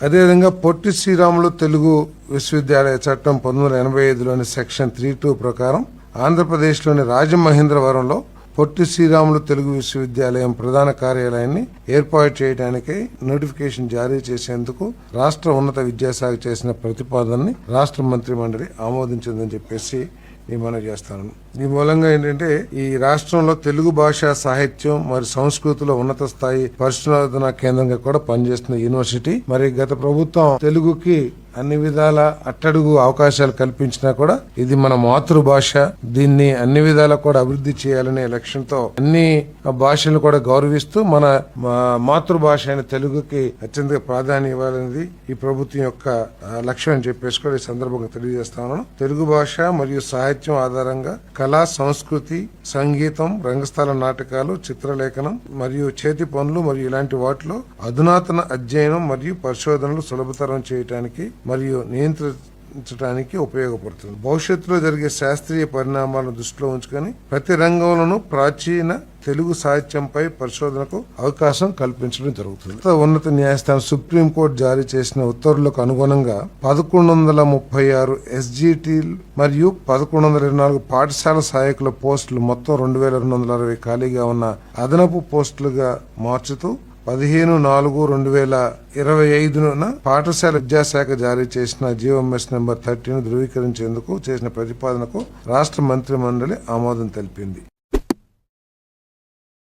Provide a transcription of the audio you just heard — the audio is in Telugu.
అదేవిధంగా పొట్టి శ్రీరాములు తెలుగు విశ్వవిద్యాలయ చట్టం పంతొమ్మిది వందల ఎనభై ఐదులోని సెక్షన్ త్రీ టూ ప్రకారం ఆంధ్రప్రదేశ్లోని రాజమహేంద్రవరంలో పొట్టి శ్రీరాములు తెలుగు విశ్వవిద్యాలయం ప్రధాన కార్యాలయాన్ని ఏర్పాటు చేయడానికి నోటిఫికేషన్ జారీ చేసేందుకు రాష్ట్ర ఉన్నత విద్యాశాఖ చేసిన ప్రతిపాదనని రాష్ట్ర మంత్రి మండలి ఆమోదించిందని చెప్పేసి నేను మనం చేస్తాను. ఈ మూలంగా ఏంటంటే ఈ రాష్ట్రంలో తెలుగు భాష సాహిత్యం మరియు సంస్కృతిలో ఉన్నత స్థాయి పరిశోధన కేంద్రంగా కూడా పనిచేస్తున్న యూనివర్సిటీ. మరి గత ప్రభుత్వం తెలుగుకి అన్ని విధాల అట్టడుగు అవకాశాలు కల్పించినా కూడా ఇది మన మాతృభాష. దీన్ని అన్ని విధాలా కూడా అభివృద్ధి చేయాలనే లక్ష్యంతో అన్ని భాషలను కూడా గౌరవిస్తూ మన మా మాతృభాష అయిన తెలుగుకి అత్యంత ప్రాధాన్యం ఇవ్వాలనేది ఈ ప్రభుత్వం యొక్క లక్ష్యం అని చెప్పేసి కూడా ఈ సందర్భంగా తెలియజేస్తాను తెలుగు భాష మరియు సాహిత్యం ఆధారంగా కళా సంస్కృతి సంగీతం రంగస్థల నాటకాలు చిత్రలేఖనం మరియు చేతి పనులు మరియు ఇలాంటి వాటిలో అధునాతన అధ్యయనం మరియు పరిశోధనలు సులభతరం చేయడానికి మరియు నియంత్రించడానికి ఉపయోగపడుతుంది. భవిష్యత్తులో జరిగే శాస్త్రీయ పరిణామాలను దృష్టిలో ఉంచుకొని ప్రతి రంగంలోనూ ప్రాచీన తెలుగు సాహిత్యంపై పరిశోధనకు అవకాశం కల్పించడం జరుగుతుంది. ఉన్నత న్యాయస్థానం సుప్రీంకోర్టు జారీ చేసిన ఉత్తర్వులకు అనుగుణంగా పదకొండు వందల ముప్పై ఆరు ఎస్జిటి మరియు పదకొండు వందల ఇరవై నాలుగు పాఠశాల సహాయకుల పోస్టులు మొత్తం రెండు వేల రెండు వందల అరవై ఖాళీగా ఉన్న అదనపు పోస్టులుగా మార్చుతూ పదిహేను నాలుగు రెండు వేల ఇరవై ఐదున పాఠశాల విద్యాశాఖ జారీ చేసిన జీవోఎంఎస్ నెంబర్ థర్టీను ధృవీకరించేందుకు చేసిన ప్రతిపాదనకు రాష్ట్ర మంత్రి మండలి ఆమోదం తెలిపింది.